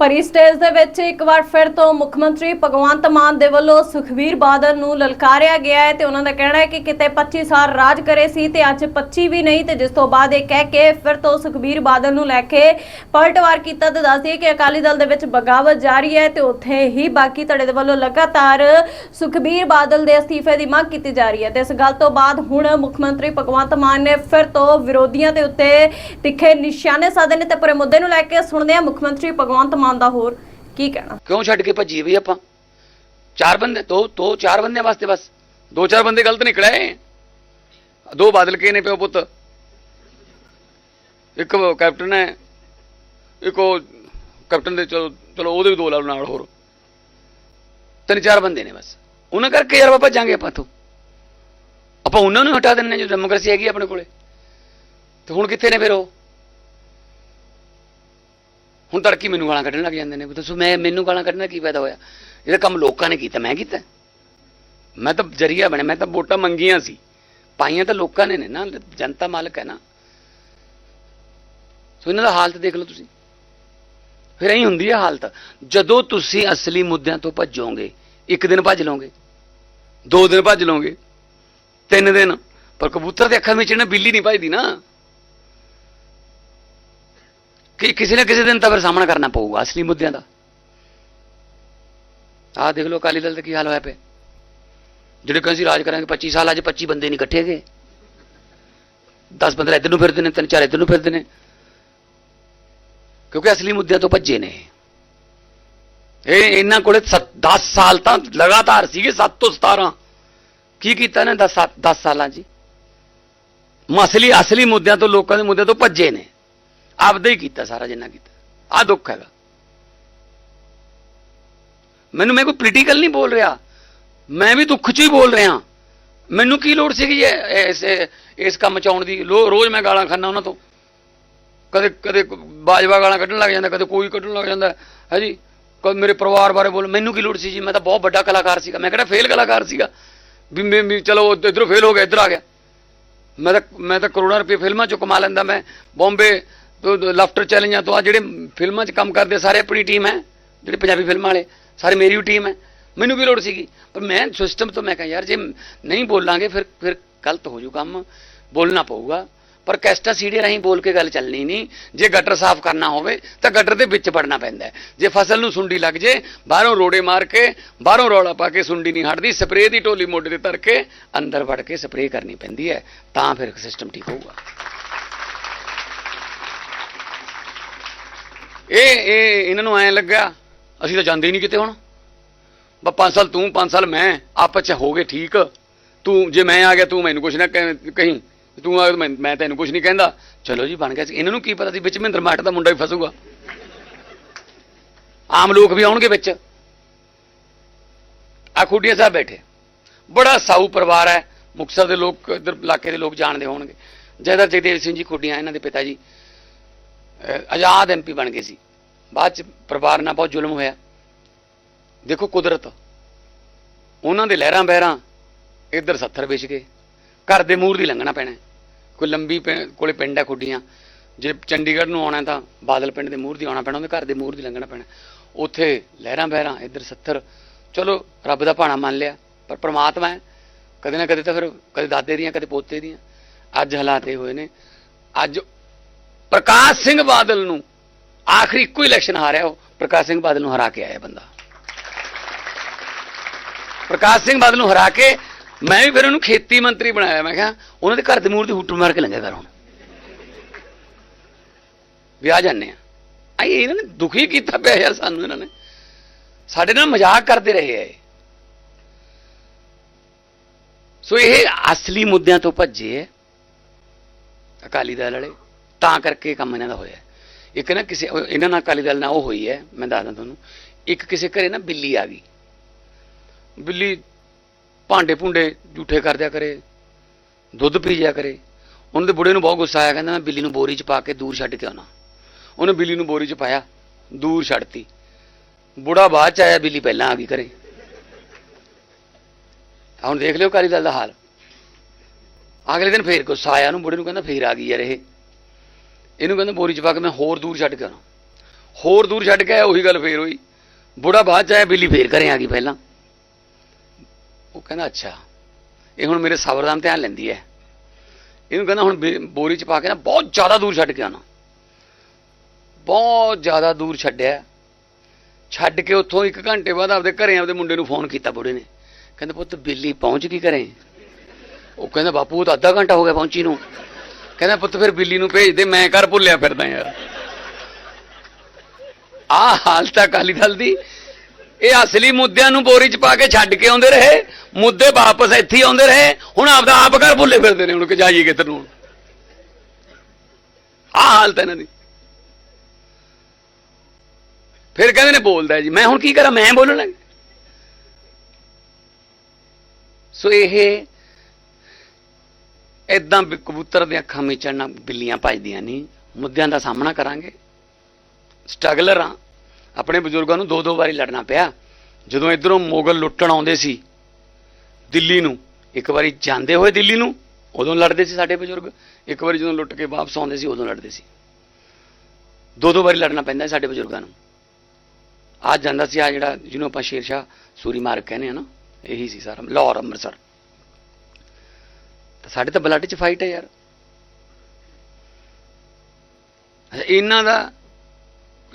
ਭਰੀ ਸਟੇਜ ਦੇ ਵਿੱਚ ਇੱਕ ਵਾਰ ਫਿਰ ਤੋਂ ਮੁੱਖ ਮੰਤਰੀ ਭਗਵੰਤ ਮਾਨ ਦੇ ਵੱਲੋਂ ਸੁਖਵੀਰ ਬਾਦਲ ਨੂੰ ਲਲਕਾਰਿਆ ਗਿਆ ਹੈ ਤੇ ਉਹਨਾਂ ਦਾ ਕਹਿਣਾ ਹੈ ਕਿ ਕਿਤੇ 25 ਸਾਲ ਰਾਜ ਕਰੇ ਸੀ ਤੇ ਅੱਜ 25 ਵੀ ਨਹੀਂ ਤੇ ਜਿਸ ਤੋਂ ਬਾਅਦ ਇਹ ਕਹਿ ਕੇ ਫਿਰ ਤੋਂ ਸੁਖਵੀਰ ਬਾਦਲ ਨੂੰ ਲੈ ਕੇ ਪਲਟਵਾਰ ਕੀਤਾ ਤੇ ਦੱਸਦੀ ਹੈ ਕਿ ਅਕਾਲੀ ਦਲ ਦੇ ਵਿੱਚ ਬਗਾਵਤ ਜਾਰੀ ਹੈ ਤੇ ਉੱਥੇ ਹੀ ਬਾਕੀ ਧੜੇ ਦੇ ਵੱਲੋਂ ਲਗਾਤਾਰ ਸੁਖਬੀਰ ਬਾਦਲ ਦੇ ਅਸਤੀਫੇ ਦੀ ਮੰਗ ਕੀਤੀ ਜਾ ਰਹੀ ਹੈ ਤੇ ਇਸ ਗੱਲ ਤੋਂ ਬਾਅਦ ਹੁਣ ਮੁੱਖ ਮੰਤਰੀ ਭਗਵੰਤ ਮਾਨ ਨੇ ਫਿਰ ਤੋਂ ਵਿਰੋਧੀਆਂ ਦੇ ਉੱਤੇ ਤਿੱਖੇ ਨਿਸ਼ਾਨੇ ਸਾਧੇ ਨੇ ਤੇ ਪੂਰੇ ਮੁੱਦੇ ਨੂੰ ਲੈ ਕੇ ਸੁਣਦੇ ਹਾਂ ਮੁੱਖ ਮੰਤਰੀ ਭਗਵੰਤ ਮਾਨ ਦਾ ਹੋਰ ਕੀ ਕਹਿਣਾ? ਕਿਉਂ ਛੱਡ ਕੇ ਭੱਜੀ ਵੀ ਆਪਾਂ? ਚਾਰ ਬੰਦੇ, ਦੋ ਦੋ, ਚਾਰ ਬੰਦੇ ਵਾਸਤੇ ਬਸ। ਦੋ, ਚਾਰ ਬੰਦੇ ਗਲਤ ਨਿਕਲੇ ਦੋ ਬਾਦਲ ਕੇ ਨੇ ਪਿਓ ਪੁੱਤ। ਇੱਕ ਕੈਪਟਨ ਹੈ, ਇੱਕ ਉਹ ਕੈਪਟਨ ਦੇ ਚਲੋ ਚਲੋ ਉਹਦੇ ਵੀ ਦੋ ਲਾ ਨਾਲ ਹੋਰ। ਤਿੰਨ, ਚਾਰ ਬੰਦੇ ਨੇ ਬਸ। ਉਹਨਾਂ ਕਰਕੇ ਯਾਰ ਆਪਾਂ ਭੱਜਾਂਗੇ ਆਪਾਂ ਤੋਂ। ਆਪਾਂ ਉਹਨਾਂ ਨੂੰ ਹਟਾ ਦਿੰਨੇ ਜੋ ਡੈਮੋਕ੍ਰੇਸੀ ਹੈਗੀ ਆਪਣੇ ਕੋਲੇ। ਤੇ ਹੁਣ ਕਿੱਥੇ ਨੇ ਫਿਰ ਉਹ? ਹੁਣ ਤੜਕੀ ਮੈਨੂੰ ਗਾਲਾਂ ਕੱਢਣ ਲੱਗ ਜਾਂਦੇ ਨੇ ਦੱਸੋ ਮੈਂ ਮੈਨੂੰ ਗਾਲਾਂ ਕੱਢਣ ਦਾ ਕੀ ਫਾਇਦਾ ਹੋਇਆ? ਇਹ ਕੰਮ ਲੋਕਾਂ ਨੇ ਕੀਤਾ, ਮੈਂ ਕੀਤਾ? ਮੈਂ ਤਾਂ ਜਰੀਆ ਬਣਿਆ, ਮੈਂ ਤਾਂ ਵੋਟਾਂ ਮੰਗੀਆਂ ਸੀ। ਪਾਈਆਂ ਤਾਂ ਲੋਕਾਂ ਨੇ ਨੇ ਨਾ, ਜਨਤਾ ਮਾਲਕ ਹੈ ਨਾ। ਸੋ ਇਹਨਾਂ ਦਾ ਹਾਲਤ ਦੇਖ ਲਓ ਤੁਸੀਂ। ਫਿਰ ਐਂ ਹੁੰਦੀ ਹੈ ਹਾਲਤ। ਜਦੋਂ ਤੁਸੀਂ ਅਸਲੀ ਮੁੱਦਿਆਂ ਤੋਂ ਭੱਜੋਗੇ, ਇੱਕ ਦਿਨ ਭੱਜ ਲਓਗੇ, ਦੋ ਦਿਨ ਭੱਜ ਲਓਗੇ, ਤਿੰਨ ਦਿਨ। ਪਰ ਕਬੂਤਰ ਦੇ ਅੱਖਾਂ ਵਿੱਚ ਨਾ ਬਿੱਲੀ ਨਹੀਂ ਭੱਜਦੀ ਨਾ। ਕਿ ਕਿਸੇ ਨਾ ਕਿਸੇ ਦਿਨ ਤਾਂ ਫਿਰ ਸਾਹਮਣਾ ਕਰਨਾ ਪਊਗਾ, ਅਸਲੀ ਮੁੱਦਿਆਂ ਦਾ। ਆਹ ਦੇਖ ਲਓ ਅਕਾਲੀ ਦਲ ਦਾ ਕੀ ਹਾਲ ਹੋਇਆ ਪਿਆ। ਜਿਹੜੇ ਕਹਿੰਦੇ ਸੀ ਰਾਜ ਕਰਾਂਗੇ 25 ਸਾਲ ਅੱਜ 25 ਬੰਦੇ ਨਹੀਂ ਇਕੱਠੇ ਗਏ 10 15 ਇੱਧਰ ਨੂੰ ਫਿਰਦੇ ਨੇ, ਤਿੰਨ ਚਾਰ ਇੱਧਰ ਨੂੰ ਫਿਰਦੇ ਨੇ। ਕਿਉਂਕਿ ਅਸਲੀ ਮੁੱਦਿਆਂ ਤੋਂ ਭੱਜੇ ਨੇ। ਇਹ ਇਹਨਾਂ ਕੋਲੇ 10 ਸਾਲ ਤਾਂ ਲਗਾਤਾਰ ਸੀਗੇ 7 ਤੋਂ 17 ਕੀ ਕੀਤਾ ਨੇ 10 10 ਸਾਲਾਂ 'ਚ ਮਸਲੀ ਅਸਲੀ ਮੁੱਦਿਆਂ ਤੋਂ, ਲੋਕਾਂ ਦੇ ਮੁੱਦਿਆਂ ਤੋਂ ਭੱਜੇ ਨੇ। ਆਪਦਾ ਹੀ ਕੀਤਾ ਸਾਰਾ ਜਿੰਨਾ ਕੀਤਾ। ਆ ਦੁੱਖ ਹੈਗਾ। ਮੈਨੂੰ ਮੈਂ ਕੋਈ ਪੋਲੀਟੀਕਲ ਨਹੀਂ ਬੋਲ ਰਿਹਾ। ਮੈਂ ਵੀ ਦੁੱਖ 'ਚ ਹੀ ਬੋਲ ਰਿਹਾ। ਮੈਨੂੰ ਕੀ ਲੋੜ ਸੀਗੀ ਇਸ ਇਸ ਕੰਮ ਚ ਆਉਣ ਦੀ? ਲੋ- ਰੋਜ਼ ਮੈਂ ਗਾਲਾਂ ਖਾਨਾ ਉਹਨਾਂ ਤੋਂ। ਕਦੇ ਕਦੇ ਬਾਜਵਾ ਗਾਲਾਂ ਕੱਢਣ ਲੱਗ ਜਾਂਦਾ, ਕਦੇ ਕੋਈ ਕੱਢਣ ਲੱਗ ਜਾਂਦਾ। ਹੈ ਜੀ? ਕਦੇ ਮੇਰੇ ਪਰਿਵਾਰ ਬਾਰੇ ਬੋਲ ਮੈਨੂੰ ਕੀ ਲੋੜ ਸੀ ਜੀ? ਮੈਂ ਤਾਂ ਬਹੁਤ ਵੱਡਾ ਕਲਾਕਾਰ ਸੀਗਾ। ਮੈਂ ਕਿਹੜਾ ਫੇਲ ਕਲਾਕਾਰ ਸੀਗਾ? ਵੀ ਮੈਂ ਵੀ ਚਲੋ ਇਧਰੋਂ ਫੇਲ ਹੋ ਗਿਆ, ਇੱਧਰ ਆ ਗਿਆ। ਮੈਂ ਤਾਂ ਮੈਂ ਤਾਂ ਕਰੋੜਾਂ ਰੁਪਏ ਫਿਲਮਾਂ ਚੋਂ ਕਮਾ ਲੈਂਦਾ। ਮੈਂ ਬੰਬੇ ਲਾਫਟਰ ਚੈਲੰਜਾਂ ਤੋਂ ਆ ਜਿਹੜੇ ਫਿਲਮਾਂ 'ਚ ਕੰਮ ਕਰਦੇ ਸਾਰੇ ਆਪਣੀ ਟੀਮ ਹੈ, ਜਿਹੜੇ ਪੰਜਾਬੀ ਫਿਲਮਾਂ ਵਾਲੇ, ਸਾਰੇ ਮੇਰੀ ਵੀ ਟੀਮ ਹੈ। ਮੈਨੂੰ ਵੀ ਲੋੜ ਸੀਗੀ, ਪਰ ਮੈਂ ਸਿਸਟਮ ਤੋਂ ਮੈਂ ਕਿਹਾ, ਯਾਰ, ਜੇ ਨਹੀਂ ਬੋਲਾਂਗੇ, ਫਿਰ ਫਿਰ ਗਲਤ ਹੋ ਜੂ ਕੰਮ, ਬੋਲਣਾ ਪਊਗਾ। ਪਰ ਕੈਸਟਾ ਸੀੜੇ ਰਾਹੀਂ ਬੋਲ ਕੇ ਗੱਲ ਚੱਲਣੀ ਨਹੀਂ। ਜੇ ਗਟਰ ਸਾਫ਼ ਕਰਨਾ ਹੋਵੇ, ਤਾਂ ਗਟਰ ਦੇ ਵਿੱਚ ਵੜਨਾ ਪੈਂਦਾ ਜੇ ਫਸਲ ਨੂੰ ਸੁੰਡੀ ਲੱਗ ਜੇ, ਬਾਹਰੋਂ ਰੋੜੇ ਮਾਰ ਕੇ, ਬਾਹਰੋਂ ਰੌਲਾ ਪਾ ਕੇ ਸੁੰਡੀ ਨਹੀਂ ਹਟਦੀ, ਸਪਰੇਅ ਦੀ ਢੋਲੀ ਮੋਢੇ ਤੇ ਧਰ ਕੇ, ਅੰਦਰ ਵੜ ਕੇ ਸਪਰੇਅ ਕਰਨੀ ਪੈਂਦੀ ਹੈ। ਤਾਂ ਫਿਰ ਸਿਸਟਮ ਠੀਕ ਹੋਊਗਾ। ਇਹ ਇਹ ਇਹਨਾਂ ਨੂੰ ਐਂ ਲੱਗਾ ਅਸੀਂ ਤਾਂ ਜਾਂਦੇ ਹੀ ਨਹੀਂ ਕਿਤੇ ਹੁਣ। ਬਾ 5 ਸਾਲ ਤੂੰ 5 ਸਾਲ ਮੈਂ, ਆਪਸ ਚ ਹੋ ਗਏ ਠੀਕ। ਤੂੰ, ਜੇ ਮੈਂ ਆ ਗਿਆ, ਤੂੰ ਮੈਨੂੰ ਕੁਛ ਨਾ ਕਹਿ- ਕਹੀਂ। ਤੂੰ ਆ ਮੈਂ ਮੈਂ ਤੈਨੂੰ ਕੁਛ ਨਹੀਂ ਕਹਿੰਦਾ। ਚਲੋ ਜੀ, ਬਣ ਗਿਆ ਸੀ। ਇਹਨਾਂ ਨੂੰ ਕੀ ਪਤਾ ਸੀ, ਵਿੱਚ ਮਹਿੰਦਰ ਮਾਟ ਦਾ ਮੁੰਡਾ ਵੀ ਫਸੂਗਾ। ਆਮ ਲੋਕ ਵੀ ਆਉਣਗੇ ਵਿੱਚ। ਆ ਖੁੱਡੀਆਂ ਸਾਹਿਬ ਬੈਠੇ। ਬੜਾ ਸਾਊ ਪਰਿਵਾਰ ਹੈ। ਮੁਕਤਸਰ ਦੇ ਲੋਕ, ਇਧਰ ਇਲਾਕੇ ਦੇ ਲੋਕ ਜਾਣਦੇ ਹੋਣਗੇ। ਜੈਦਰ ਜਗਦੇਵ ਸਿੰਘ ਜੀ ਖੁੱਡੀਆਂ, ਇਹਨਾਂ ਦੇ ਪਿਤਾ ਜੀ। ਆਜ਼ਾਦ ਐਮਪੀ ਬਣ ਗਏ ਸੀ। ਬਾਅਦ ਚ ਪਰਿਵਾਰ ਨਾਲ ਬਹੁਤ ਜ਼ੁਲਮ ਹੋਇਆ। ਦੇਖੋ ਕੁਦਰਤ। ਉਹਨਾਂ ਦੇ ਲਹਿਰਾਂ ਬਹਿਰਾਂ ਇੱਧਰ 70 ਵੇਚ ਕੇ ਘਰ ਦੇ ਮੂਹਰ ਦੀ ਲੰਘਣਾ ਪੈਣਾ। ਕੋਈ ਲੰਬੀ ਪਿੰ- ਕੋਲੇ ਪਿੰਡ ਹੈ ਖੁੱਡੀਆਂ। ਜੇ ਚੰਡੀਗੜ੍ਹ ਨੂੰ ਆਉਣਾ ਤਾਂ ਬਾਦਲ ਪਿੰਡ ਦੇ ਮੂਹਰ ਦੀ ਆਉਣਾ ਪੈਣਾ, ਉਹਦੇ ਘਰ ਦੇ ਮੂਹਰ ਦੀ ਲੰਘਣਾ ਪੈਣਾ। ਉੱਥੇ ਲਹਿਰਾਂ ਬਹਿਰਾਂ, ਇੱਧਰ 70 ਚਲੋ, ਰੱਬ ਦਾ ਭਾਣਾ ਮੰਨ ਲਿਆ, ਪਰ ਪ੍ਰਮਾਤਮਾ ਹੈ। ਕਦੇ ਨਾ ਕਦੇ ਤਾਂ ਫਿਰ, ਕਦੇ ਦਾਦੇ ਦੀਆਂ, ਕਦੇ ਪੋਤੇ ਦੀਆਂ। ਅੱਜ ਹਾਲਾਤ ਇਹ ਹੋਏ ਨੇ। ਅੱਜ ਪ੍ਰਕਾਸ਼ ਸਿੰਘ ਬਾਦਲ ਨੂੰ ਆਖਰੀ ਇੱਕੋ ਇਲੈਕਸ਼ਨ ਹਾਰਿਆ ਉਹ। ਪ੍ਰਕਾਸ਼ ਸਿੰਘ ਬਾਦਲ ਨੂੰ ਹਰਾ ਕੇ ਆਇਆ ਬੰਦਾ। ਪ੍ਰਕਾਸ਼ ਸਿੰਘ ਬਾਦਲ ਨੂੰ ਹਰਾ ਕੇ ਮੈਂ ਵੀ ਫਿਰ ਉਹਨੂੰ ਖੇਤੀ ਮੰਤਰੀ ਬਣਾਇਆ। ਮੈਂ ਕਿਹਾ, ਉਹਨਾਂ ਦੇ ਘਰ ਦੇ ਮੂਹਰ ਦੀ ਹੁੱਟ ਮਾਰ ਕੇ ਲੰਘਿਆ ਕਰ ਹੁਣ। ਵੀ ਜਾਂਦੇ ਆ। ਆਈ, ਇਹਨਾਂ ਨੇ ਦੁਖੀ ਕੀਤਾ ਪਿਆ ਯਾਰ ਸਾਨੂੰ ਇਹਨਾਂ ਨੇ। ਸਾਡੇ ਨਾਲ ਮਜ਼ਾਕ ਕਰਦੇ ਰਹੇ ਆ ਇਹ। ਸੋ ਇਹ ਅਸਲੀ ਮੁੱਦਿਆਂ ਤੋਂ ਭੱਜੇ ਹੈ ਅਕਾਲੀ ਦਲ ਵਾਲੇ। ਤਾਂ ਕਰਕੇ ਕੰਮ ਇਹਨਾਂ ਦਾ ਹੋਇਆ ਇੱਕ ਨਾ ਕਿਸੇ ਇਹਨਾਂ ਨਾਲ ਅਕਾਲੀ ਦਲ ਨਾਲ ਉਹ ਹੋਈ ਹੈ, ਮੈਂ ਦੱਸਦਾ ਤੁਹਾਨੂੰ। ਇੱਕ ਕਿਸੇ ਘਰੇ ਨਾ ਬਿੱਲੀ ਆ ਗਈ। ਬਿੱਲੀ ਭਾਂਡੇ ਭੁੰਡੇ ਝੂਠੇ ਕਰਦਿਆ ਕਰੇ, ਦੁੱਧ ਪੀ ਜਾ ਕਰੇ। ਉਹਨਾਂ ਦੇ ਬੁੜੇ ਨੂੰ ਬਹੁਤ ਗੁੱਸਾ ਆਇਆ, ਕਹਿੰਦਾ ਮੈਂ ਬਿੱਲੀ ਨੂੰ ਬੋਰੀ 'ਚ ਪਾ ਕੇ ਦੂਰ ਛੱਡ ਕੇ ਆਉਣਾ। ਉਹਨੇ ਬਿੱਲੀ ਨੂੰ ਬੋਰੀ 'ਚ ਪਾਇਆ, ਦੂਰ ਛੱਡਤੀ। ਬੁੜਾ ਬਾਅਦ 'ਚ ਆਇਆ, ਬਿੱਲੀ ਪਹਿਲਾਂ ਆ ਗਈ ਘਰੇ। ਹੁਣ ਦੇਖ ਲਿਓ ਅਕਾਲੀ ਦਲ ਦਾ ਹਾਲ। ਅਗਲੇ ਦਿਨ ਫੇਰ ਗੁੱਸਾ ਆਇਆ ਉਹਨੂੰ, ਬੁੜੇ ਨੂੰ ਕਹਿੰਦਾ ਫੇਰ ਆ ਗਈ ਯਾਰ ਇਹ। ਇਹਨੂੰ ਕਹਿੰਦਾ ਬੋਰੀ 'ਚ ਪਾ ਕੇ ਮੈਂ ਹੋਰ ਦੂਰ ਛੱਡ ਕੇ ਆਉਣਾ। ਹੋਰ ਦੂਰ ਛੱਡ ਕੇ ਆਇਆ, ਉਹੀ ਗੱਲ ਫੇਰ ਹੋਈ। ਬੁੜਾ ਬਾਅਦ ਚ ਆਇਆ, ਬਿੱਲੀ ਫੇਰ ਘਰੇ ਆ ਗਈ ਪਹਿਲਾਂ। ਉਹ ਕਹਿੰਦਾ, ਅੱਛਾ, ਇਹ ਹੁਣ ਮੇਰੇ ਸਬਰ ਦਾ ਧਿਆਨ ਲੈਂਦੀ ਹੈ ਇਹਨੂੰ ਕਹਿੰਦਾ, ਹੁਣ ਬੇ- ਬੋਰੀ ਚ ਪਾ ਕੇ ਨਾ ਬਹੁਤ ਜ਼ਿਆਦਾ ਦੂਰ ਛੱਡ ਕੇ ਆਣਾ ਬਹੁਤ ਜ਼ਿਆਦਾ ਦੂਰ ਛੱਡਿਆ। ਛੱਡ ਕੇ ਉੱਥੋਂ ਇੱਕ ਘੰਟੇ ਬਾਅਦ ਆਪਦੇ ਘਰੇ ਆਪਦੇ ਮੁੰਡੇ ਨੂੰ ਫੋਨ ਕੀਤਾ ਬੁੜੇ ਨੇ। ਕਹਿੰਦਾ, ਪੁੱਤ, ਬਿੱਲੀ ਪਹੁੰਚ ਗਈ ਘਰੇ। ਉਹ ਕਹਿੰਦਾ, ਬਾਪੂ, ਉਹ ਤਾਂ ਅੱਧਾ ਘੰਟਾ ਹੋ ਗਿਆ ਪਹੁੰਚੀ ਨੂੰ। ਕਹਿੰਦਾ ਪੁੱਤ ਫਿਰ ਬਿੱਲੀ ਨੂੰ ਭੇਜ ਦੇ, ਮੈਂ ਘਰ ਭੁੱਲਿਆ ਫਿਰਦਾ ਯਾਰ। ਆ ਹਾਲ ਤਾਂ ਅਕਾਲੀ ਦਲ ਦੀ। ਇਹ ਅਸਲੀ ਮੁੱਦਿਆਂ ਨੂੰ ਬੋਰੀ ਚ ਪਾ ਕੇ ਛੱਡ ਕੇ ਆਉਂਦੇ ਰਹੇ। ਮੁੱਦੇ ਵਾਪਸ ਇੱਥੇ ਆਉਂਦੇ ਰਹੇ। ਹੁਣ ਆਪਦਾ ਆਪ ਘਰ ਭੁੱਲੇ ਫਿਰਦੇ ਨੇ ਹੁਣ ਕਿ ਜਾਈਏ ਕਿੱਧਰ ਨੂੰ ਆ ਹਾਲਤ ਹੈ ਇਹਨਾਂ ਦੀ। ਫਿਰ ਕਹਿੰਦੇ ਨੇ ਬੋਲਦਾ ਜੀ। ਮੈਂ ਹੁਣ ਕੀ ਕਰਾਂ? ਮੈਂ ਬੋਲਣ ਲੱਗ ਸੋ ਇਹ ਇਦਾਂ ਕਬੂਤਰ ਦੀਆਂ ਅੱਖਾਂ ਮੀਚਣ ਨਾਲ ਬਿੱਲੀਆਂ ਭਜਦੀਆਂ ਨਹੀਂ। ਮੁੱਦਿਆਂ ਦਾ ਸਾਹਮਣਾ ਕਰਾਂਗੇ। ਸਟਰਗਲਰ ਆ ਆਪਣੇ ਬਜ਼ੁਰਗਾਂ ਨੂੰ ਦੋ ਦੋ ਵਾਰੀ ਲੜਨਾ ਪਿਆ। ਜਦੋਂ ਇਧਰੋਂ ਮੁਗਲ ਲੁੱਟਣ ਆਉਂਦੇ ਸੀ, ਦਿੱਲੀ ਨੂੰ, ਇੱਕ ਵਾਰੀ ਜਾਂਦੇ ਹੋਏ ਦਿੱਲੀ ਨੂੰ, ਉਦੋਂ ਲੜਦੇ ਸੀ ਸਾਡੇ ਬਜ਼ੁਰਗ। ਇੱਕ ਵਾਰੀ ਜਦੋਂ ਲੁੱਟ ਕੇ ਵਾਪਸ ਆਉਂਦੇ ਸੀ, ਉਦੋਂ ਲੜਦੇ ਸੀ। ਦੋ ਦੋ ਵਾਰੀ ਲੜਨਾ ਪੈਂਦਾ ਸਾਡੇ ਬਜ਼ੁਰਗਾਂ ਨੂੰ। ਆ ਜਾਂਦਾ ਸੀ, ਆ ਜਿਹੜਾ ਜਿਹਨੂੰ ਆਪਾਂ ਸ਼ੇਰ ਸ਼ਾਹ ਸੂਰੀ ਮਾਰਗ ਕਹਿੰਦੇ ਆ ਨਾ, ਇਹੀ ਸੀ ਸਾਰਾ, ਲਾਹੌਰ, ਅੰਮ੍ਰਿਤਸਰ। ਤਾਂ ਸਾਡੇ ਤਾਂ ਬਲੱਡ 'ਚ ਫਾਈਟ ਹੈ ਯਾਰ। ਅੱਛਾ, ਇਹਨਾਂ ਦਾ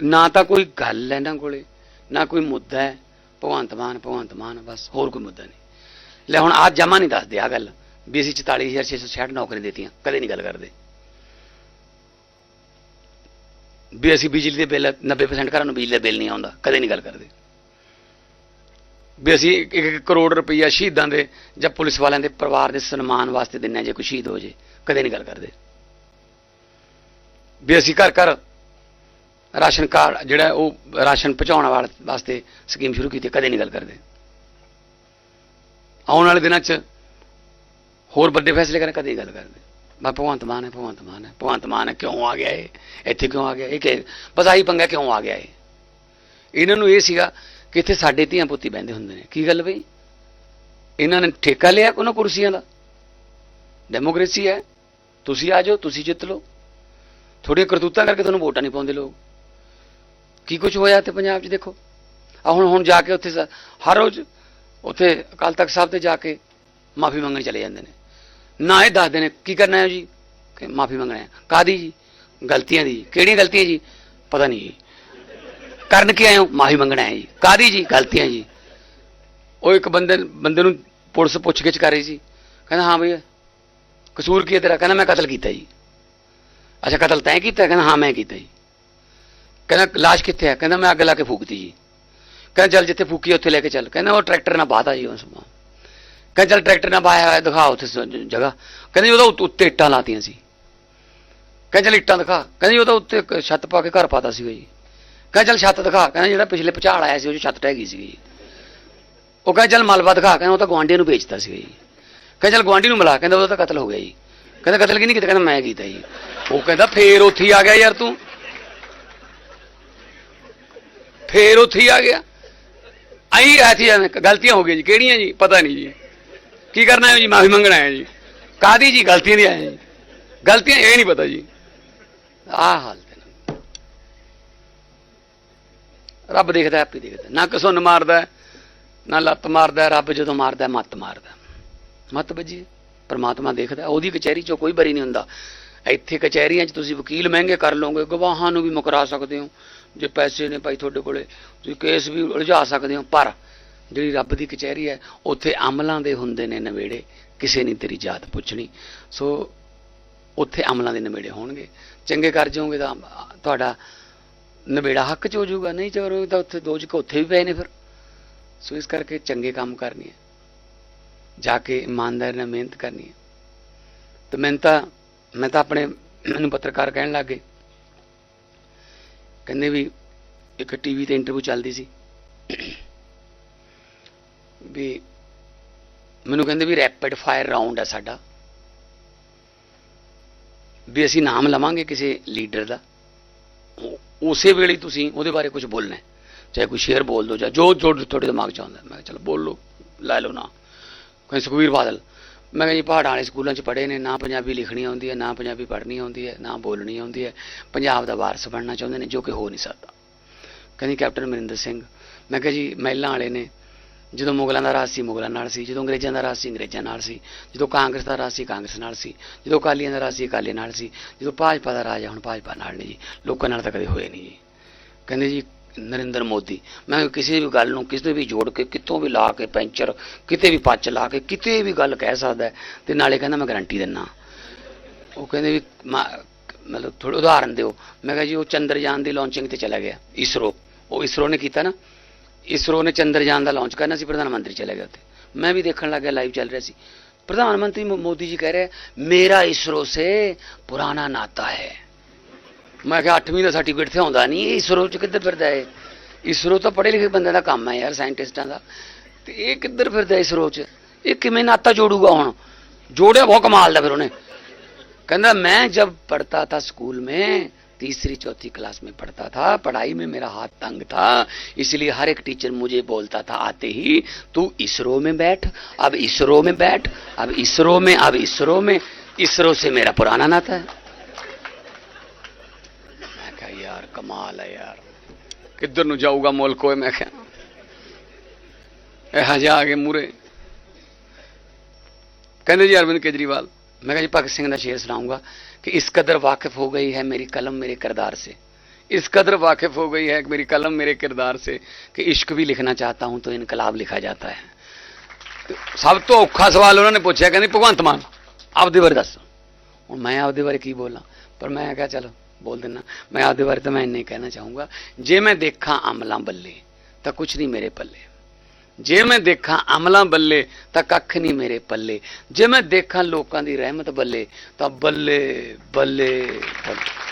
ਨਾ ਤਾਂ ਕੋਈ ਗੱਲ ਹੈ ਇਹਨਾਂ ਕੋਲੇ ਨਾ ਕੋਈ ਮੁੱਦਾ ਹੈ। ਭਗਵੰਤ ਮਾਨ ਭਗਵੰਤ ਮਾਨ ਬਸ ਹੋਰ ਕੋਈ ਮੁੱਦਾ ਨਹੀਂ। ਲੈ ਹੁਣ ਆਜ ਜਮਾ ਨਹੀਂ ਦੱਸਦੇ ਆ ਗੱਲ। ਵੀ ਅਸੀਂ 44666 ਨੌਕਰੀ ਦਿੱਤੀਆਂ ਕਦੇ ਨਹੀਂ ਗੱਲ ਕਰਦੇ। ਵੀ ਅਸੀਂ ਬਿਜਲੀ ਦੇ ਬਿੱਲ 90% ਘਰਾਂ ਨੂੰ ਬਿਜਲੀ ਦਾ ਬਿੱਲ ਨਹੀਂ ਆਉਂਦਾ ਕਦੇ ਨਹੀਂ ਗੱਲ ਕਰਦੇ। ਵੀ ਅਸੀਂ 1 ਕਰੋੜ ਰੁਪਈਆ ਸ਼ਹੀਦਾਂ ਦੇ ਜਾਂ ਪੁਲਿਸ ਵਾਲਿਆਂ ਦੇ ਪਰਿਵਾਰ ਦੇ ਸਨਮਾਨ ਵਾਸਤੇ ਦਿੰਨੇ ਜੇ ਕੋਈ ਸ਼ਹੀਦ ਹੋ ਜੇ, ਕਦੇ ਨਹੀਂ ਗੱਲ ਕਰਦੇ। ਵੀ ਅਸੀਂ ਘਰ ਘਰ ਰਾਸ਼ਨ ਕਾਰਡ ਜਿਹੜਾ ਉਹ ਰਾਸ਼ਨ ਪਹੁੰਚਾਉਣ ਵਾਲ- ਵਾਸਤੇ ਸਕੀਮ ਸ਼ੁਰੂ ਕੀਤੀ, ਕਦੇ ਨਹੀਂ ਗੱਲ ਕਰਦੇ। ਆਉਣ ਵਾਲੇ ਦਿਨਾਂ 'ਚ ਹੋਰ ਵੱਡੇ ਫੈਸਲੇ ਕਰਨ, ਕਦੇ ਨਹੀਂ ਗੱਲ ਕਰਦੇ। ਮੈਂ ਭਗਵੰਤ ਮਾਨ ਹੈ, ਭਗਵੰਤ ਮਾਨ ਹੈ। ਭਗਵੰਤ ਮਾਨ ਹੈ ਕਿਉਂ ਆ ਗਿਆ ਇਹ? ਇੱਥੇ ਕਿਉਂ ਆ ਗਿਆ ਇਹ? ਕਿ ਬਸ ਆਹੀ ਪੰਗਾ ਕਿਉਂ ਆ ਗਿਆ ਇਹ? ਇਹਨਾਂ ਨੂੰ ਇਹ ਸੀਗਾ ਕਿ ਇੱਥੇ ਸਾਡੇ ਧੀਆਂ ਪੁੱਤੀ ਬਹਿੰਦੇ ਹੁੰਦੇ ਨੇ। ਕੀ ਗੱਲ ਬਈ? ਇਹਨਾਂ ਨੇ ਠੇਕਾ ਲਿਆ ਉਹਨਾਂ ਕੁਰਸੀਆਂ ਦਾ? ਡੈਮੋਕ੍ਰੇਸੀ ਹੈ। ਤੁਸੀਂ ਆ ਜਾਓ, ਤੁਸੀਂ ਜਿੱਤ ਲਓ। ਥੋੜੀਆਂ ਕਰਤੂਤਾਂ ਕਰਕੇ ਤੁਹਾਨੂੰ ਵੋਟਾਂ ਨਹੀਂ ਪਾਉਂਦੇ ਲੋਕ। ਕੀ ਕੁਝ ਹੋਇਆ ਤੇ ਪੰਜਾਬ 'ਚ ਦੇਖੋ। ਆ ਹੁਣ ਹੁਣ ਜਾ ਕੇ ਉੱਥੇ ਹਰ ਰੋਜ਼ ਉੱਥੇ ਅਕਾਲ ਤਖਤ ਸਾਹਿਬ ਤੇ ਜਾ ਕੇ ਮਾਫੀ ਮੰਗਣ ਚਲੇ ਜਾਂਦੇ ਨੇ। ਨਾ ਇਹ ਦੱਸਦੇ ਨੇ, ਕੀ ਕਰਨਾ ਹੈ ਜੀ? ਕਿ ਮਾਫੀ ਮੰਗਣਾ ਹੈ। ਕਾਦੀ ਜੀ? ਗਲਤੀਆਂ ਦੀ ਕਿਹੜੀਆਂ ਗਲਤੀਆਂ ਜੀ? ਪਤਾ ਨਹੀਂ ਜੀ। ਕਰਨ ਕੀ ਆਏ ਹੋ? ਮਾਫੀ ਮੰਗਣਾ ਹੈ ਜੀ। ਕਾਦੀ ਜੀ? ਗਲਤੀਆਂ ਜੀ। ਉਹ ਇੱਕ ਬੰਦੇ ਬੰਦੇ ਨੂੰ ਪੁਲਿਸ ਪੁੱਛ ਗਿੱਛ ਕਰ ਰਹੀ ਸੀ। ਕਹਿੰਦਾ, ਹਾਂ ਭਈ ਕਸੂਰ ਕੀ ਹੈ ਤੇਰਾ? ਕਹਿੰਦਾ, ਮੈਂ ਕਤਲ ਕੀਤਾ ਜੀ। ਅੱਛਾ, ਕਤਲ ਤੈਂ ਕੀਤਾ? ਕਹਿੰਦਾ, ਹਾਂ, ਮੈਂ ਕੀਤਾ ਜੀ। ਕਹਿੰਦਾ, ਲਾਸ਼ ਕਿੱਥੇ ਹੈ ਕਹਿੰਦਾ, ਮੈਂ ਅੱਗ ਲਾ ਕੇ ਫੂਕਤੀ ਜੀ। ਕਹਿੰਦਾ, ਚੱਲ ਜਿੱਥੇ ਫੂਕੀ ਉੱਥੇ ਲੈ ਕੇ ਚੱਲ। ਕਹਿੰਦਾ, ਉਹ ਟਰੈਕਟਰ ਨਾਲ ਬਾਤਾ ਜੀ ਉਸ ਨੂੰ ਕਹਿੰਦਾ, ਚੱਲ ਟਰੈਕਟਰ ਨਾਲ ਬਾਇਆ ਹੋਇਆ, ਦਿਖਾ ਉੱਥੇ ਸ- ਜਗ੍ਹਾ। ਕਹਿੰਦੇ ਉਹਦਾ ਉੱਤੇ ਇੱਟਾਂ ਲਾਤੀਆਂ ਸੀ। ਕਹਿੰਦਾ, ਚੱਲ ਇੱਟਾਂ ਦਿਖਾ। ਕਹਿੰਦੇ ਉਹਦਾ ਉੱਤੇ ਛੱਤ ਪਾ ਕੇ ਘਰ ਪਾਤਾ ਸੀਗਾ ਜੀ ਕਹਿੰਦਾ ਚੱਲ ਛੱਤ ਦਿਖਾ, ਕਹਿੰਦਾ ਜਿਹੜਾ ਪਿਛਲੇ ਭੁਚਾਲ ਆਇਆ ਸੀ, ਉਹ ਛੱਤ ਟਹਿ ਗਈ ਸੀਗੀ। ਉਹ ਕਹਿੰਦਾ ਚੱਲ ਮਲਬਾ ਦਿਖਾ, ਕਹਿੰਦਾ ਉਹ ਤਾਂ ਗਵਾਂਢੀਆਂ ਨੂੰ ਵੇਚਤਾ ਸੀਗਾ ਜੀ। ਕਹਿੰਦਾ ਚੱਲ ਗਵਾਂਢੀ ਨੂੰ ਮਿਲਾ, ਕਹਿੰਦਾ ਉਹਦਾ ਤਾਂ ਕਤਲ ਹੋ ਗਿਆ ਜੀ। ਕਹਿੰਦਾ ਕਤਲ ਕੀ ਨਹੀਂ ਕੀਤਾ? ਕਹਿੰਦਾ ਮੈਂ ਕੀਤਾ ਜੀ। ਉਹ ਕਹਿੰਦਾ, ਫੇਰ ਉੱਥੇ ਹੀ ਆ ਗਿਆ ਯਾਰ ਤੂੰ। ਫੇਰ ਉੱਥੇ ਹੀ ਆ ਗਿਆ। ਆਈ ਆਤੀ ਗਲਤੀਆਂ ਹੋ ਗਈਆਂ ਜੀ। ਕਿਹੜੀਆਂ ਜੀ? ਪਤਾ ਨਹੀਂ ਜੀ। ਕੀ ਕਰਨਾ ਹੈ ਜੀ? ਮਾਫੀ ਮੰਗਣਾ ਹੈ ਜੀ। ਕਾਦੀ ਜੀ? ਗਲਤੀਆਂ ਦੀ ਆਏ ਜੀ। ਗਲਤੀਆਂ ਇਹ ਨਹੀਂ ਪਤਾ ਜੀ। ਆਹ ਹਾਲ ਤੇ ਨਾ। ਰੱਬ ਦੇਖਦਾ ਆਪੇ ਦੇਖਦਾ ਨਾ ਕਿਸੋਂ ਮਾਰਦਾ ਨਾ ਲੱਤ ਮਾਰਦਾ ਰੱਬ ਜਦੋਂ ਮਾਰਦਾ ਮੱਤ ਮਾਰਦਾ ਮੱਤ ਵੱਜੀ, ਪਰਮਾਤਮਾ ਦੇਖਦਾ ਉਹਦੀ ਕਚਹਿਰੀ ਚੋਂ ਕੋਈ ਬਰੀ ਨਹੀਂ ਹੁੰਦਾ। ਇੱਥੇ ਕਚਹਿਰੀਆਂ 'ਚ ਤੁਸੀਂ ਵਕੀਲ ਮਹਿੰਗੇ ਕਰ ਲਓਗੇ, ਗਵਾਹਾਂ ਨੂੰ ਵੀ ਮੁਕਰਾ ਸਕਦੇ ਹੋ। ਜੇ ਪੈਸੇ ਨੇ ਭਾਈ ਤੁਹਾਡੇ ਕੋਲੇ, ਤੁਸੀਂ ਕੇਸ ਵੀ ਉਲਝਾ ਸਕਦੇ ਹੋ। ਪਰ ਜਿਹੜੀ ਰੱਬ ਦੀ ਕਚਹਿਰੀ ਹੈ, ਉੱਥੇ ਅਮਲਾਂ ਦੇ ਹੁੰਦੇ ਨੇ ਨਵੇੜੇ। ਕਿਸੇ ਨੇ ਤੇਰੀ ਜਾਤ ਪੁੱਛਣੀ। ਸੋ ਉੱਥੇ ਅਮਲਾਂ ਦੇ ਨਵੇੜੇ ਹੋਣਗੇ। ਚੰਗੇ ਕਰ ਜਾਓਗੇ ਤਾਂ ਤੁਹਾਡਾ ਨਵੇੜਾ ਹੱਕ ਚ ਹੋ ਜਾਊਗਾ। ਨਹੀਂ ਕਰੋਗੇ ਤਾਂ ਉੱਥੇ ਦੋ ਚ ਉੱਥੇ ਵੀ ਪਏ ਨੇ ਫਿਰ। ਸੋ ਇਸ ਕਰਕੇ ਚੰਗੇ ਕੰਮ ਕਰਨੀ ਹੈ। ਜਾ ਕੇ ਇਮਾਨਦਾਰੀ ਨਾਲ ਮਿਹਨਤ ਕਰਨੀ ਹੈ। ਤੇ ਮੈਂ ਤਾਂ ਮੈਂ ਤਾਂ ਆਪਣੇ ਮੈਨੂੰ ਪੱਤਰਕਾਰ ਕਹਿਣ ਲੱਗੇ ਕਹਿੰਦੇ ਵੀ ਇੱਕ ਟੀਵੀ ਤੇ ਇੰਟਰਵਿਊ ਚੱਲਦੀ ਸੀ। ਵੀ ਮੈਨੂੰ ਕਹਿੰਦੇ ਵੀ ਰੈਪਿਡ ਫਾਇਰ ਰਾਉਂਡ ਹੈ ਸਾਡਾ। ਵੀ ਅਸੀਂ ਨਾਮ ਲਵਾਂਗੇ ਕਿਸੇ ਲੀਡਰ ਦਾ। ਉਸੇ ਵੇਲੇ ਤੁਸੀਂ ਉਹਦੇ ਬਾਰੇ ਕੁਝ ਬੋਲਣਾ ਚਾਹੇ ਕੋਈ ਸ਼ੇਰ ਬੋਲ ਦਿਓ ਜਾਂ ਜੋ ਜੋ ਤੁਹਾਡੇ ਦਿਮਾਗ 'ਚ ਆਉਂਦਾ ਮੈਂ ਕਿਹਾ ਚਲੋ ਬੋਲ ਲਓ, ਲੈ ਲਓ ਨਾ। ਕਹਿੰਦੇ ਸੁਖਵੀਰ ਬਾਦਲ, ਮੈਂ ਕਿਹਾ ਜੀ ਪਹਾੜਾਂ ਵਾਲੇ ਸਕੂਲਾਂ 'ਚ ਪੜ੍ਹੇ ਨੇ, ਨਾ ਪੰਜਾਬੀ ਲਿਖਣੀ ਆਉਂਦੀ ਹੈ, ਨਾ ਪੰਜਾਬੀ ਪੜ੍ਹਨੀ ਆਉਂਦੀ ਹੈ, ਨਾ ਬੋਲਣੀ ਆਉਂਦੀ ਹੈ। ਪੰਜਾਬ ਦਾ ਵਾਰਸ ਬਣਨਾ ਚਾਹੁੰਦੇ ਨੇ, ਜੋ ਕਿ ਹੋ ਨਹੀਂ ਸਕਦਾ। ਕਹਿੰਦੀ ਕੈਪਟਨ ਅਮਰਿੰਦਰ ਸਿੰਘ, ਮੈਂ ਕਿਹਾ ਜੀ ਮਹਿਲਾਂ ਵਾਲੇ ਨੇ ਜਦੋਂ ਮੁਗਲਾਂ ਦਾ ਰਾਜ ਸੀ ਮੁਗਲਾਂ ਨਾਲ ਸੀ ਜਦੋਂ ਅੰਗਰੇਜ਼ਾਂ ਦਾ ਰਾਜ ਸੀ ਅੰਗਰੇਜ਼ਾਂ ਨਾਲ ਸੀ ਜਦੋਂ ਕਾਂਗਰਸ ਦਾ ਰਾਜ ਸੀ ਕਾਂਗਰਸ ਨਾਲ ਸੀ ਜਦੋਂ ਅਕਾਲੀਆਂ ਦਾ ਰਾਜ ਸੀ ਅਕਾਲੀਆਂ ਨਾਲ ਸੀ ਜਦੋਂ ਭਾਜਪਾ ਦਾ ਰਾਜ ਹੈ ਹੁਣ ਭਾਜਪਾ ਨਾਲ ਨਹੀਂ ਜੀ ਲੋਕਾਂ ਨਾਲ ਤਾਂ ਕਦੇ ਹੋਏ ਨਹੀਂ ਜੀ। ਕਹਿੰਦੇ ਜੀ ਨਰਿੰਦਰ ਮੋਦੀ ਮੈਂ ਕਿਸੇ ਵੀ ਗੱਲ ਨੂੰ ਕਿਸੇ ਵੀ ਜੋੜ ਕੇ ਕਿਤੋਂ ਵੀ ਲਾ ਕੇ ਪੈਂਚਰ ਕਿਤੇ ਵੀ ਪੱਚ ਲਾ ਕੇ ਕਿਤੇ ਵੀ ਗੱਲ ਕਹਿ ਸਕਦਾ ਹੈ, ਤੇ ਨਾਲੇ ਕਹਿੰਦਾ ਮੈਂ ਗਾਰੰਟੀ ਦਿੰਨਾ। ਉਹ ਕਹਿੰਦੇ ਵੀ ਮਾ- ਮਤਲਬ ਥੋੜਾ ਉਦਾਹਰਨ ਦਿਓ। ਮੈਂ ਕਿਹਾ ਜੀ ਉਹ ਚੰਦਰਯਾਨ ਦੀ ਲਾਂਚਿੰਗ ਤੇ ਚਲਾ ਗਿਆ ਇਸਰੋ। ਉਹ ਇਸਰੋ ਨੇ ਕੀਤਾ ਨਾ। ਇਸਰੋ ਨੇ ਚੰਦਰਯਾਨ ਦਾ ਲਾਂਚ ਕਰਨਾ ਸੀ, ਪ੍ਰਧਾਨ ਮੰਤਰੀ ਚਲੇ ਗਏ ਉੱਥੇ। ਮੈਂ ਵੀ ਦੇਖਣ ਲੱਗਾ ਲਾਈਵ ਚੱਲ ਰਿਹਾ ਸੀ। ਪ੍ਰਧਾਨ ਮੰਤਰੀ ਮੋਦੀ ਜੀ ਕਹਿ ਰਹੇ, ਮੇਰਾ ਇਸਰੋ ਸੇ ਪੁਰਾਣਾ ਨਾਤਾ ਹੈ। ਮੈਂ ਕਿਹਾ 8ਵੀਂ ਦਾ ਸਰਟੀਫਿਕੇਟ ਤੇ ਆਉਂਦਾ ਨਹੀਂ ਇਸਰੋ ਚ ਕਿੱਧਰ ਫਿਰਦਾ ਹੈ? ਇਸਰੋ ਤਾਂ ਪੜ੍ਹੇ ਲਿਖੇ ਬੰਦੇ ਦਾ ਕੰਮ ਹੈ ਯਾਰ ਸਾਇੰਟਿਸਟਾਂ ਦਾ। ਤੇ ਇਹ ਕਿੱਧਰ ਫਿਰਦਾ ਇਸਰੋ ਚ? ਇਹ ਕਿਵੇਂ ਨਾਤਾ ਜੋੜੂਗਾ ਹੁਣ? ਜੋੜਿਆ ਬਹੁਤ ਕਮਾਲ ਦਾ ਫਿਰ ਉਹਨੇ। ਕਹਿੰਦਾ, ਮੈਂ ਜਦ ਪੜਤਾ ਥਾ ਸਕੂਲ ਮੇਂ तीसरी चौथी क्लास में पढ़ता था पढ़ाई में मेरा हाथ तंग था इसलिए हर एक टीचर मुझे बोलता था आते ही तू इसरो में बैठ अब इसरो में बैठ अब इसरो में अब इसरो में इसरो से मेरा पुराना नाता है मैं कहा यार कमाल है यार किधर ਨੂੰ ਜਾਊਗਾ ਮੁਲਕ ਓਏ ਮੈਂ ਕਿਹਾ ਇਹ ਹਜਾ ਆ ਕੇ ਮੂਰੇ ਕਹਿੰਦੇ ਜੀ ਅਰਵਿੰਦ ਕੇਜਰੀਵਾਲ मैं कहा जी भगत सिंह का शेर सुनाऊंगा कि इस कदर वाकिफ हो गई है मेरी कलम मेरे किरदार से इस कदर वाकिफ हो गई है कि मेरी कलम मेरे किरदार से कि इश्क भी लिखना चाहता हूं तो इनकलाब लिखा जाता है ਤੇ ਸਭ ਤੋਂ ਔਖਾ ਸਵਾਲ ਉਹਨਾਂ ਨੇ ਪੁੱਛਿਆ ਕਹਿੰਦੀ ਭਗਵੰਤ ਮਾਨ ਆਪਦੇ ਬਾਰੇ ਦੱਸ ਹੁਣ ਮੈਂ ਆਪਦੇ ਬਾਰੇ ਕੀ ਬੋਲਾਂ ਪਰ ਮੈਂ ਕਿਹਾ ਚਲੋ ਬੋਲ ਦਿੰਨਾ ਮੈਂ ਆਪਦੇ ਬਾਰੇ ਤਾਂ ਮੈਂ ਇੰਨਾ ਹੀ ਕਹਿਣਾ ਚਾਹੂੰਗਾ ਜੇ ਮੈਂ ਦੇਖਾਂ ਅਮਲਾਂ ਬੱਲੇ ਤਾਂ ਕੁਝ ਨਹੀਂ ਮੇਰੇ ਪੱਲੇ ਜੇ ਮੈਂ ਦੇਖਾਂ ਅਮਲਾਂ ਬੱਲੇ, ਤਾਂ ਕੱਖ ਨਹੀਂ ਮੇਰੇ ਪੱਲੇ। ਜੇ ਮੈਂ ਦੇਖਾਂ ਲੋਕਾਂ ਦੀ ਰਹਿਮਤ ਬੱਲੇ, ਤਾਂ ਬੱਲੇ ਬੱਲੇ